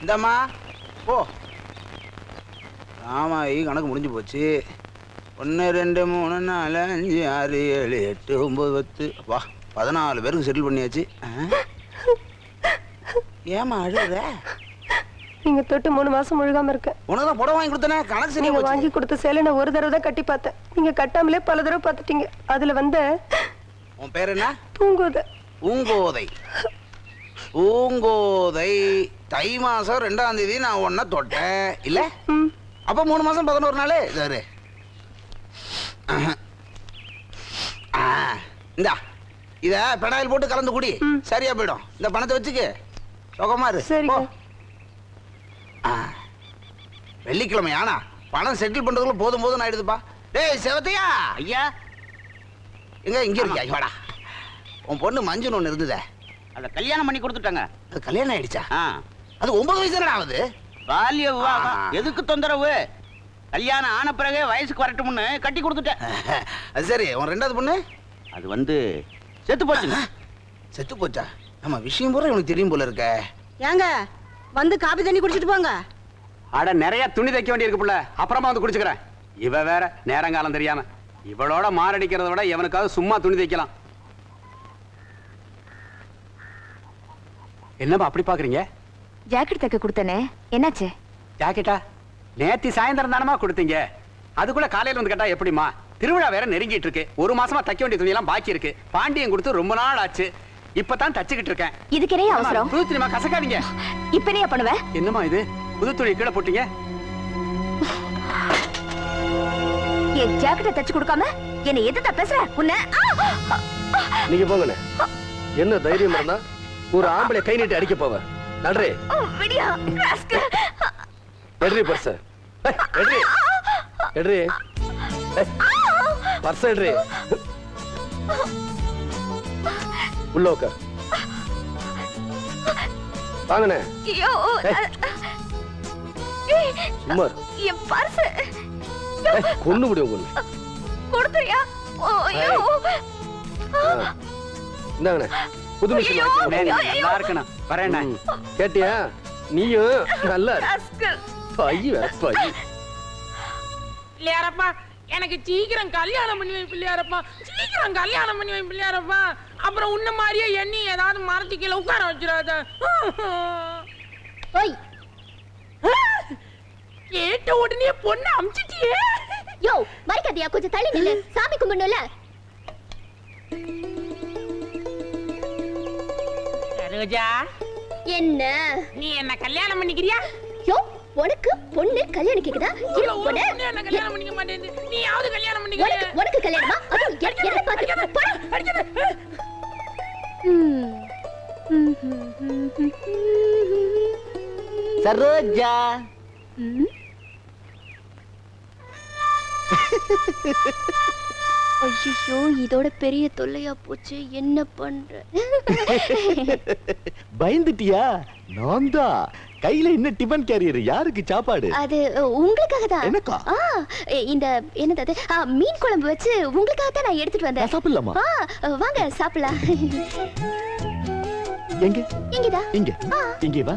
இந்தம்மா. போ. ஆமா ஈ கணக்கு முடிஞ்சு போச்சு. ஒன்று ரெண்டு மூணு நாலு அஞ்சு ஆறு ஏழு எட்டு ஒம்பது பத்து. வா பதினாலு பேருக்கு செட்டில் பண்ணியாச்சு. ஆ? ஏம்மா அழுகுற? நீங்க தொட்டு மூணு மாசம் முழுகாம இருக்கேன் உனக்கு தான் புடவை வாங்கி கொடுத்தனே? கணக்கு நீங்க போச்சு. வாங்கி கொடுத்த சேலை நான் ஒரு தடவை தான் கட்டி பார்த்தேன். நீங்க கட்டாமலே பல தடவை பார்த்துட்டீங்க. அதுல வந்த உன் பேர் என்ன? தூங்குத பூங்கோதை. பூங்கோதை. தை மாசம் ரெண்டாம் தேதி நான் ஒன்ன தொட்டேன். இல்ல? அப்ப மூணு மாசம் பதினோரு நாள்? இதாரு இந்தா. இத பெடாயில் போட்டு கலந்து குடி. சரியா போயிடும். இந்த பணத்தை வச்சுக்க. சுகமா இரு. வெள்ளிக்கிழமை ஆனா பணம் செட்டில் பண்றதுக்குள்ள போதும் போதும் ஆயிடுதுப்பா. டேய் செவத்தையா? ஐயா. எங்க இங்க இருக்கியா? வாடா. உன் பொண்ணு மஞ்சுன்னு ஒண்ணு இருந்ததே. அத கல்யாணம் பண்ணி கொடுத்துட்டாங்க. அது கல்யாணம் ஆயிடுச்சா? ஆ. அது ஒன்பது வயசு தானே ஆகுது? பால்ய விவாகம். எதுக்கு தொந்தரவு? கல்யாணம் ஆன பிறகு வயசுக்கு வரட்டும்னு கட்டி கொடுத்துட்டேன். அது சரி உன் ரெண்டாவது பொண்ணு? அது வந்து செத்து போச்சுங்க. செத்து போச்சா? நம்ம விஷயம் பூரா இவனுக்கு தெரியும் போல இருக்க. ஏங்க வந்து காபி தண்ணி குடிச்சிட்டு போங்க. அட நிறைய துணி தைக்க வேண்டியிருக்கு புள்ள. அப்புறமா வந்து குடிச்சுக்கிறேன். இவ வேற நேரங்காலம் தெரியாம. இவளோட மாரடிக்கிறத விட எவனுக்காவது சும்மா துணி தைக்கலாம். என்னப்பா அப்படி பாக்குறீங்க? ஜாக்கெட் தைக்க கொடுத்தனே. என்னாச்சு? ஜாக்கெட்டா? நேத்தி சாயந்தரம் தானமா கொடுத்தீங்க. அதுக்குள்ள காலையில வந்து கேட்டா எப்படிமா திருவிழா வேற நெருங்கிட்டு இருக்கு. ஒரு மாசமா தைக்க வேண்டிய துணி எல்லாம் பாக்கி இருக்கு. பாண்டியன் கொடுத்து ரொம்ப நாள் ஆச்சு. இப்பதான் தச்சுக்கிட்டு இருக்கேன். இதுக்கு என்ன அவசரம். புது துணிமா கசக்காதீங்க. இப்ப என்ன பண்ணுவ? என்னம்மா இது? புது துணி கீழே போட்டீங்க? என் ஜாக்கெட்டை தச்சு கொடுக்காம என்ன எதுத்தா பேசுற? உன்ன! நீங்க போங்கண்ணே. என்ன தைரியம் இருந்தா ஒரு ஆம்பளை கை நீட்டி அடிக்க போவ. நன்றி. விடியா rascal. எடுறி பர்ச. எடுறி எடுறி பர்ச எடுறி உள்ள உட்கார் வாங்கண்ணே. ஐயோ சும்மா. என் பர்ஸ் கொன்னு முடியும் கொன்னு கொடுத்துறியா? ஐயோ. இந்தாங்கண்ணே. புது மிஷின் நீ நல்லா இருக்கணும். வரேன் ம். கேட்டியா? நீயும் நல்லா இரு. rascal. பை வேற பை. பிள்ளையாரப்பா எனக்கு சீக்கிரம் கல்யாணம் பண்ணி வை பிள்ளையாரப்பா. சீக்கிரம் கல்யாணம் பண்ணி வை பிள்ளையாரப்பா. அப்புறம் உன்ன மாதிரியே எண்ணி ஏதாவது மரத்து கீழே உட்கார வச்சிடாத. ஓய். கேட்ட உடனே பொண்ணு அமிச்சிட்டியே. யோ மறைக்காதியா கொஞ்சம் தள்ளி நில்லு. சாமி கும்பிடணும்ல. சரோஜா என்ன? நீ என்ன கல்யாணம் பண்ணிக்கிறியா? யோ உனக்கு பொண்ணு கல்யாணம் கேக்குதா? ஒரு இரு, பொண்ணு பொண்ணு என்ன கல்யாணம் பண்ணிக்க கல்யாணம் உனக்கு பண்ணிக்க உனக்கு கல்யாணமா? அதுவும் எ- என்ன பார்த்து போடா. ம். சரோஜா. ம். ஐயோ இதோட பெரிய தொல்லையா போச்சு. என்ன பண்ற? பயந்துட்டியா? நான் தான் கையில என்ன டிபன் கேரியர் யாருக்கு சாப்பாடு? அது உங்களுக்காக தான் எனக்கா? இந்த என்னது அது? மீன் குழம்பு வச்சு உங்களுக்காக தான் நான் எடுத்துட்டு வந்தேன். சாப்பிடலாமா? வாங்க சாப்பிடலாம். எங்க? இங்கதா இங்க. இங்கே வா.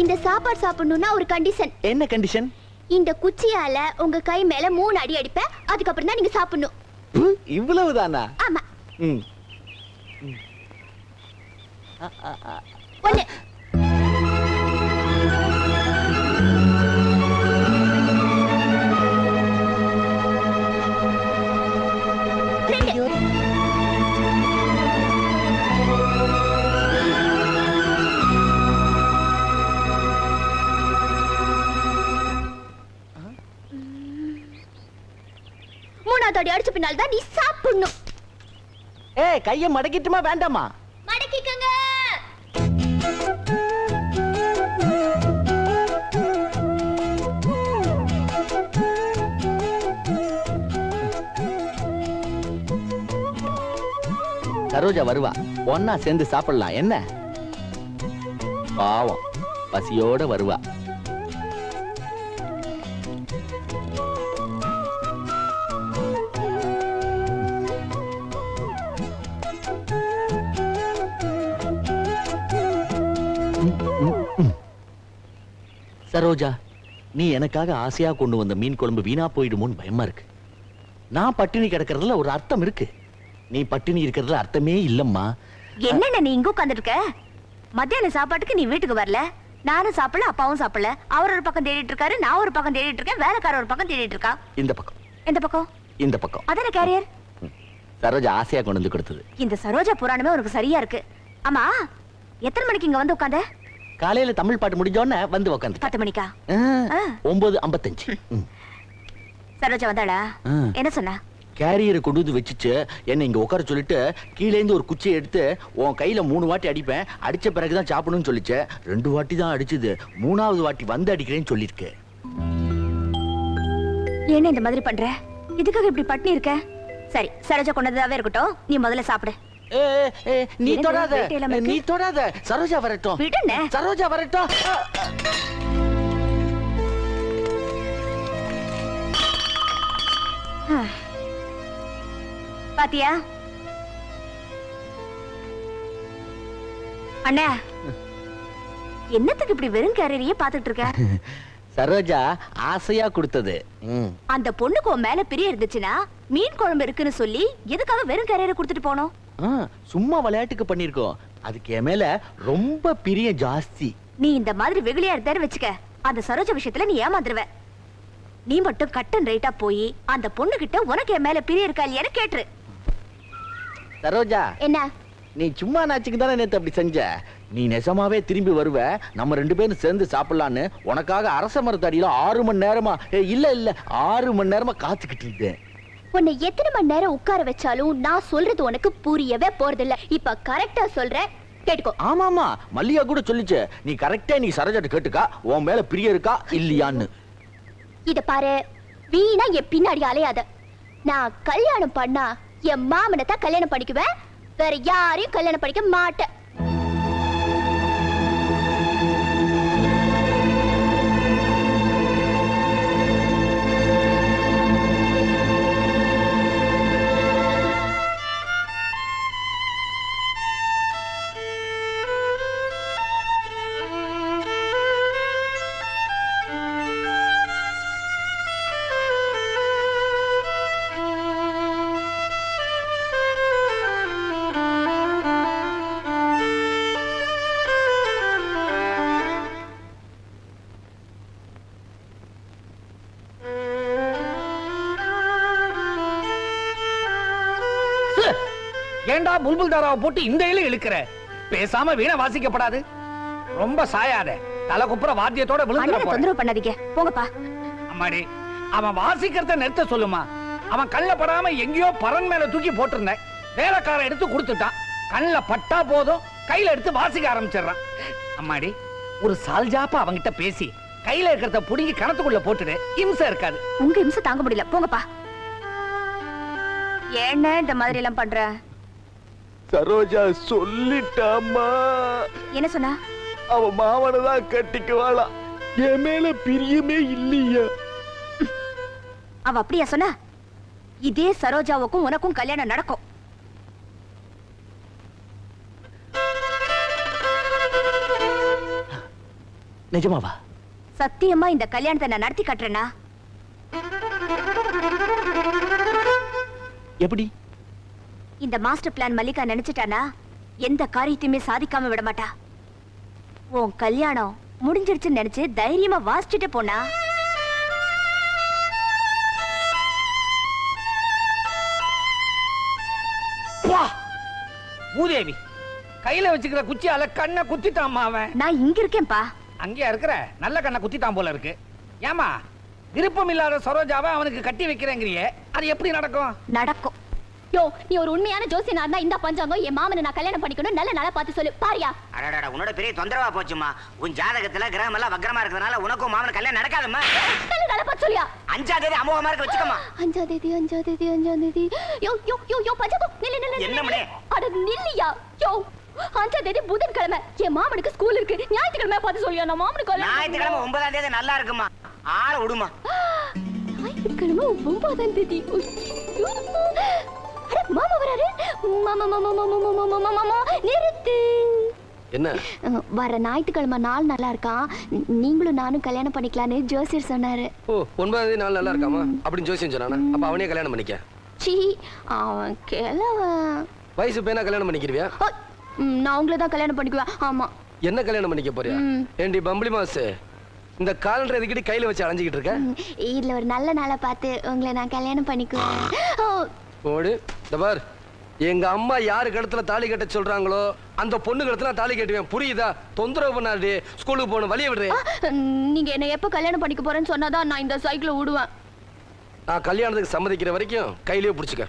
இந்த சாப்பாடு சாப்பிடணும்னா ஒரு கண்டிஷன் என்ன கண்டிஷன் இந்த குச்சியால உங்க கை மேல மூணு அடி அடிப்பேன் அதுக்கப்புறம் தான் நீங்க சாப்பிடணும். இவ்வளவுதானா? ஆமா. மூணாவது அடி அடிச்ச பின்னால் தான் நீ சாப்பிடணும். ஏய் கைய மடக்கிட்டுமா வேண்டாமா? மடக்கிக்கங்க. சரோஜா வருவா. ஒன்னா சேர்ந்து சாப்பிடலாம். என்ன? பாவம். பசியோட வருவா. சரோஜா நீ எனக்காக ஆசையா கொண்டு வந்த மீன் குழம்பு வீணா போயிடுமோன்னு பயமா இருக்கு. நான் பட்டினி கிடக்கறதுல ஒரு அர்த்தம் இருக்கு. நீ பட்டினி இருக்கிறதுல அர்த்தமே இல்லம்மா. என்னென்ன நீ இங்க உட்கார்ந்துட்டு இருக்க? மத்தியான சாப்பாட்டுக்கு நீ வீட்டுக்கு வரல? நானும் சாப்பிடல அப்பாவும் சாப்பிடல. அவர் ஒரு பக்கம் தேடிட்டு இருக்காரு நான் ஒரு பக்கம் தேடிட்டு இருக்கேன் வேலைக்கார ஒரு பக்கம் தேடிட்டு இருக்கா இந்த பக்கம். எந்த பக்கம்? இந்த பக்கம். அதான கேரியர் சரோஜா ஆசையா கொண்டு வந்து கொடுத்தது. இந்த சரோஜா புராணமே உனக்கு சரியா இருக்கு. ஆமா எத்தனை மணிக்கு இங்க வந்து உட்காந்த? காலையில தமிழ் பாட்டு முடிஞ்ச உடனே வந்து உக்காந்து பத்து மணிக்கா. ஒன்பது ஐம்பத்தஞ்சு. சரோஜா வந்தாளா. என்ன சொன்னா? கேரியரை கொண்டு வந்து வச்சுச்சு. என்னை இங்க உட்கார சொல்லிட்டு கீழே இருந்து ஒரு குச்சியை எடுத்து உன் கையில மூணு வாட்டி அடிப்பேன். அடிச்ச பிறகுதான் சாப்பிடணும்னு சொல்லிச்சு. ரெண்டு வாட்டி தான் அடிச்சது. மூணாவது வாட்டி வந்து அடிக்கிறேன்னு சொல்லிருக்கு என்ன இந்த மாதிரி பண்ற? இதுக்காக இப்படி பட்டினி இருக்க? சரி சரோஜா கொண்டதாவே இருக்கட்டும். நீ முதல்ல சாப்பிடு. நீ தொடாத? நீ தொடாத. சரோஜா வரட்டும். சரோஜா வரட்டும். பாத்தியா? அண்ணா என்னத்துக்கு இப்படி வெறும் கேரியரையே பாத்துட்டு இருக்க? சரோஜா ஆசையா கொடுத்தது. ம். அந்த பொண்ணுக்கு உன் மேல பிரிய இருந்துச்சுன்னா மீன் குழம்பு இருக்குன்னு சொல்லி எதுக்காக வெறும் கேரியரை கொடுத்துட்டு போனோம்? சும்மா விளையாட்டுக்கு பண்ணிருக்கோம். அதுக்கு என் மேல ரொம்ப பிரியம் ஜாஸ்தி. நீ இந்த மாதிரி வெகுளியா இருந்தாரு வச்சுக்க. அந்த சரோஜா விஷயத்துல நீ ஏமாந்துருவ. நீ மட்டும் கட்டன் ரைட்டா போய் அந்த பொண்ணு கிட்ட உனக்கு என் மேல பிரிய இருக்கா இல்லையான்னு கேட்டுரு. சரோஜா என்ன? நீ சும்மா நாச்சுக்கு தானே நேத்து அப்படி செஞ்ச? நீ நெசமாவே திரும்பி வருவ. நம்ம ரெண்டு பேரும் சேர்ந்து சாப்பிடலான்னு உனக்காக அரச மரத்தடியில ஆறு மணி நேரமா இல்ல இல்ல ஆறு மணி நேரமா காத்துக்கிட்டு இருந்தேன். உன்னை எத்தனை மணி நேரம் உட்கார வச்சாலும் நான் சொல்றது உனக்கு புரியவே போறதில்ல. இப்ப கரெக்டா சொல்றேன். கேட்டுக்கோ. ஆமாமா மல்லிகா கூட சொல்லிச்சு. நீ கரெக்டா நீ சரோஜாட்ட கேட்டுக்கா உன் மேல பிரிய இருக்கா இல்லையான்னு. இத பாரு வீணா என் பின்னாடி அலையாத. நான் கல்யாணம் பண்ணா என் மாமனை தான் கல்யாணம் பண்ணிக்குவேன். வேற யாரையும் கல்யாணம் பண்ணிக்க மாட்டேன். ஏண்டா புல்புல் தாராவை போட்டு இந்த இல இழுக்கிற. பேசாம வீணை வாசிக்கப்படாது. ரொம்ப சாயாத. தலை குப்புற வாத்தியத்தோட விழுந்துட அண்ணனை போற. தொந்தரவு பண்ணாதீங்க. போங்கப்பா. அம்மாடி அவன் வாசிக்கிறத நிறுத்த சொல்லுமா. அவன் கல்ல படாம எங்கேயோ பரன் மேல தூக்கி போட்டிருந்தேன். வேலைக்காரன் எடுத்து கொடுத்துட்டான். கண்ணுல பட்டா போதும். கையில எடுத்து வாசிக்க ஆரம்பிச்சிடுறான். அம்மாடி ஒரு சால்ஜாப்பா அவங்கிட்ட பேசி கையில இருக்கிறத புடுங்கி கணத்துக்குள்ள போட்டுடு. இம்சை இருக்காது. உங்க இம்சை தாங்க முடியல. போங்கப்பா. என்ன இந்த மாதிரி எல்லாம் பண்ற? சரோஜா சொல்லிட்டாமா என்ன சொன்னா? அவ மாவனை தான் கட்டிக்குவாளா. என் மேல பிரியமே இல்லையா. அவ அப்படியா சொன்னா? இதே சரோஜாவுக்கும் உனக்கும் கல்யாணம் நடக்கும். நிஜமாவா? சத்தியமா இந்த கல்யாணத்தை நான் நடத்தி காட்டுறேனா? எப்படி? இந்த மாஸ்டர் பிளான் மல்லிகா நினைச்சிட்டானா? எந்த காரியத்தையுமே சாதிக்காம விட மாட்டா உன் கல்யாணம் முடிஞ்சிருச்சுன்னு நினைச்சு தைரியமா வாசிச்சுட்டு போனா? பூதேவி கையில வச்சுக்கிற குச்சியால கண்ணை குத்திட்டாமா அவன். நான் இங்க இருக்கேன்பா அங்கேயா இருக்கிற? நல்ல கண்ணை குத்திட்டான் போல இருக்கு. ஏமா விருப்பம் இல்லாத சரோஜாவை அவனுக்கு கட்டி வைக்கிறேங்கிறியே. அது எப்படி நடக்கும்? நடக்கும். யோ நீ ஒரு உண்மையான ஜோசியனா இருந்தா இந்த பஞ்சாங்கம் என் மாமனை நான் கல்யாணம் பண்ணிக்கணும். நல்ல நாளா பார்த்து சொல்லு. பாரியா. அடடா உன்னோட பெரிய தொந்தரவா போச்சுமா உன் ஜாதகத்துல கிரகம் எல்லாம் வக்கரமா இருக்கிறதுனால உனக்கும் மாமன் கல்யாணம் நடக்காதும்மா. நல்ல நாளா பார்த்து சொல்லியா. அஞ்சாம் தேதி அமோகமா இருக்க வச்சுக்கமா அஞ்சாம் தேதி அஞ்சாம் தேதி அஞ்சாம் தேதி. யோ யோ யோ யோ பஞ்சாங்கம். நில்லு நில்லு என்ன மணி? அட நில்லியா. யோ அஞ்சாம் தேதி புதன்கிழமை. என் மாமனுக்கு ஸ்கூல் இருக்கு. ஞாயிற்றுக்கிழமை பார்த்து சொல்லியா? நான் மாமனுக்கு ஞாயிற்றுக்கிழமை ஒன்பதாம் தேதி நல்லா இருக்குமா ஆளை விடுமா ஞாயிற்றுக்கிழமை ஒன்பதாம் தேதி. மாமா வராரு. மாமா மாமா மாமா மாமா மாமா மாமா நிறுத்து. என்ன? வர ஞாயிற்றுக்கிழமை நாள் நல்லா இருக்கான் நீங்களும் நானும் கல்யாணம் பண்ணிக்கலான்னு ஜோசியர் சொன்னாரு. ஓ ஒன்பதாம் தேதி நாள் நல்லா இருக்காமா? அப்படின்னு ஜோசியம் சொன்னானா? அப்ப அவனே கல்யாணம் பண்ணிக்க. சீ அவன் கிழவன் வயசு பையனா கல்யாணம் பண்ணிக்கிருவியா? நான் உங்களை தான் கல்யாணம் பண்ணிக்குவேன். ஆமா. என்ன கல்யாணம் பண்ணிக்க போறியா. ஏண்டி பம்பளி மாசு? இந்த காலண்டர் எதுக்கிட்டு கையில வச்சு அலைஞ்சிக்கிட்டு இருக்க? இதுல ஒரு நல்ல நாளை பார்த்து உங்களை நான் கல்யாணம் பண்ணிக்குவேன். இந்த பார் எங்க அம்மா யாரு கழுத்துல தாலி கட்ட சொல்றாங்களோ அந்த பொண்ணு கழுத்துல நான் தாலி கட்டுவேன். புரியுதா? தொந்தரவு பண்ணாடி ஸ்கூலுக்கு போகணும் வழிய விடுறேன். நீங்க என்ன எப்ப கல்யாணம் பண்ணிக்க போறேன்னு சொன்னாதான் நான் இந்த சைக்கிளை விடுவேன் நான் கல்யாணத்துக்கு சம்மதிக்கிற வரைக்கும் கையிலேயே பிடிச்சிக்க.